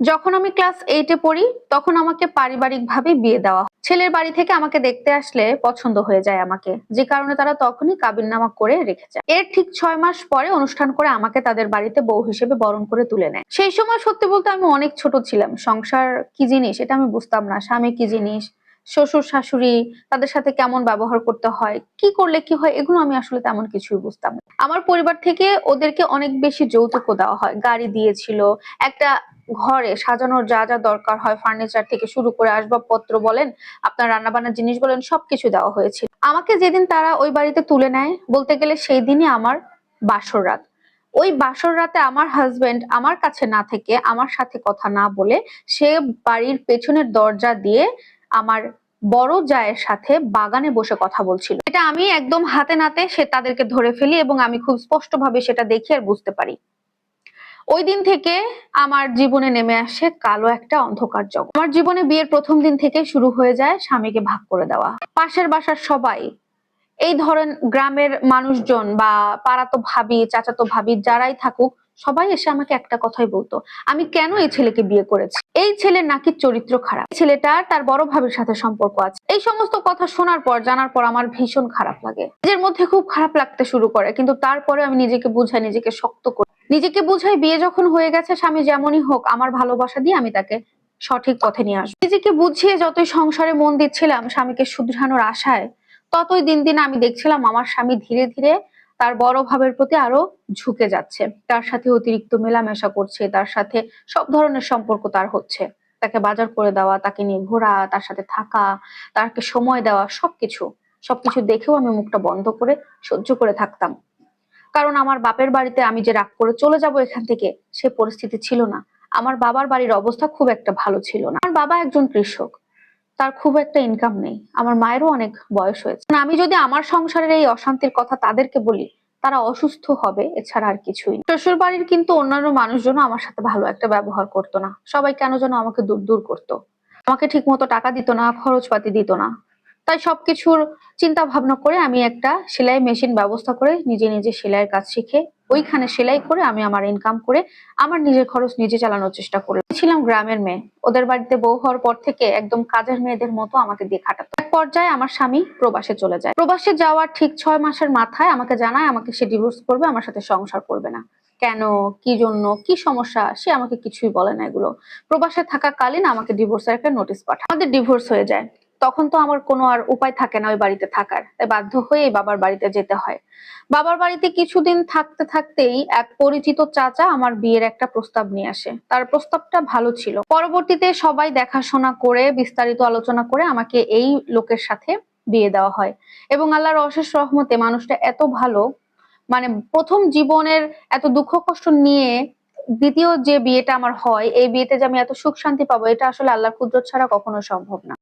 যখন আমি ক্লাস এইটে পড়ি, তখন আমাকে পারিবারিক ভাবে বিয়ে দেওয়া। ছেলের বাড়ি থেকে আমাকে দেখতে আসলে পছন্দ হয়ে যায় আমাকে, যে কারণে তারা তখনই কাবিননামা করে রেখে যায়। এর ঠিক ছয় মাস পরে অনুষ্ঠান করে আমাকে তাদের বাড়িতে বউ হিসেবে বরণ করে তুলে নেয়। সেই সময় সত্যি বলতে আমি অনেক ছোট ছিলাম। সংসার কি জিনিস এটা আমি বুঝতাম না। স্বামী কি জিনিস, শ্বশুর, শাশুড়ি, তাদের সাথে কেমন ব্যবহার করতে হয়, কি করলে কি হয়, এগুলো আমি আসলে তেমন কিছুই বুঝতাম আমার পরিবার থেকে ওদেরকে অনেক বেশি যৌতুকও দেওয়া হয়। গাড়ি দিয়েছিল, একটা ঘরে সাজানোর যা যা দরকার হয় ফার্নিচার থেকে শুরু করে আসবাবপত্র বলেন, আপনার রান্নাবান্নার জিনিস বলেন, সবকিছু দেওয়া হয়েছিল আমাকে যেদিন তারা ওই বাড়িতে তুলে নেয়, বলতে গেলে সেই দিনই আমার বাসর রাত। ওই বাসর রাতে আমার হাজবেন্ড আমার কাছে না থেকে, আমার সাথে কথা না বলে সে বাড়ির পেছনের দরজা দিয়ে আমার বড় জায়ের সাথে বাগানে বসে কথা বলছিল। এটা আমি একদম হাতে নাতে সে তাদেরকে ধরে ফেলি এবং আমি খুব স্পষ্টভাবে সেটা দেখি আর বুঝতে পারি। ওই দিন থেকে আমার জীবনে নেমে আসে কালো একটা অন্ধকার জগৎ। আমার জীবনে বিয়ের প্রথম দিন থেকে শুরু হয়ে যায় স্বামীকে ভাগ করে দেওয়া। পাশের বাসার সবাই, এই ধরেন গ্রামের মানুষজন বা পাড়াতো ভাবি, চাচাতো ভাবি যারাই থাকুক, সবাই এসে আমাকে একটা কথাই বলতো, আমি কেন এই ছেলেকে বিয়ে করেছি? এই ছেলের নাকি চরিত্র খারাপ। ছেলেটার তার বড় ভাবির সাথে সম্পর্ক আছে। এই সমস্ত কথা শোনার পর, জানার পর আমার ভীষণ খারাপ লাগে। নিজের মধ্যে খুব খারাপ লাগতে শুরু করে, কিন্তু তারপরে আমি নিজেকে বুঝাই, নিজেকে শক্ত করি। নিজেকে বুঝাই বিয়ে যখন হয়ে গেছে, স্বামী যেমনই হোক, আমার ভালোবাসা দিয়ে আমি তাকে সঠিক পথে নিয়ে আসব। নিজেকে বুঝিয়ে যতই সংসারে মন দিচ্ছিলাম, স্বামীকে শুধরানোর আশায়, ততই দিন দিন আমি দেখছিলাম আমার স্বামী ধীরে ধীরে তার বড় ভাবের প্রতি আরও ঝুঁকে যাচ্ছে। তার সাথে অতিরিক্ত মেলামেশা করছে, তার সাথে সব ধরনের সম্পর্ক তার হচ্ছে। তাকে বাজার করে দেওয়া, তাকে নিয়ে ঘোরা, তার সাথে থাকা তাকে সময় দেওয়া, সবকিছু। সবকিছু দেখেও আমি মুখটা বন্ধ করে সহ্য করে থাকতাম। কারণ আমার বাপের বাড়িতে আমি যে রাগ করে চলে যাব এখান থেকে, সে পরিস্থিতি ছিল না। আমার বাবার বাড়ির অবস্থা খুব একটা ভালো ছিল না। আমার বাবা একজন কৃষক, তার খুব একটা ইনকাম নেই। আমার মায়েরও অনেক বয়স হয়েছে। আমি যদি আমার সংসারের এই অশান্তির কথা তাদেরকে বলি, তারা অসুস্থ হবে এছাড়া আর কিছুই। শ্বশুর বাড়ির কিন্তু অন্যান্য মানুষজন আমার সাথে ভালো একটা ব্যবহার করতো না। সবাই কেন যেন আমাকে দূর দূর করতো। আমাকে ঠিক মতো টাকা দিত না, খরচপাতি দিত না। তাই সবকিছুর চিন্তা ভাবনা করে আমি একটা সেলাই মেশিন ব্যবস্থা করে নিজে নিজে সেলাইয়ের কাজ শিখে ওইখানে সেলাই করে আমি আমার ইনকাম করে আমার নিজের খরচ নিজে চালানোর চেষ্টা করলাম। ছিলাম গ্রামের মেয়ে। ওদের বাড়িতে বউ হওয়ার পর থেকে একদম কাজের মেয়েদের মতো আমাকে দিয়ে খাটাতো। এক পর্যায়ে আমার স্বামী প্রবাসে চলে যায়। প্রবাসে যাওয়ার ঠিক ছয় মাসের মাথায় আমাকে জানায়, আমাকে সে ডিভোর্স করবে, আমার সাথে সংসার করবে না। কেন? কি জন্য? কি সমস্যা? সে আমাকে কিছুই বলে না এগুলো। প্রবাসে থাকাকালীন আমাকে ডিভোর্সের একটা নোটিশ পাঠায়। আমাদের ডিভোর্স হয়ে যায়। তখন তো আমার কোনো আর উপায় থাকে না ওই বাড়িতে থাকার। তাই বাধ্য হয়ে বাবার বাড়িতে যেতে হয়। বাবার বাড়িতে কিছুদিন থাকতে থাকতেই এক পরিচিত চাচা আমার বিয়ের একটা প্রস্তাব নিয়ে আসে। তার প্রস্তাবটা ভালো ছিল। পরবর্তীতে সবাই দেখাশোনা করে, বিস্তারিত আলোচনা করে আমাকে এই লোকের সাথে বিয়ে দেওয়া হয়। এবং আল্লাহর অশেষ রহমতে মানুষটা এত ভালো মানে প্রথম জীবনের এত দুঃখ কষ্ট নিয়ে দ্বিতীয় যে বিয়েটা আমার হয়, এই বিয়েতে যে আমি এত সুখ শান্তি পাবো, এটা আসলে আল্লাহর কুদরত ছাড়া কখনো সম্ভব না।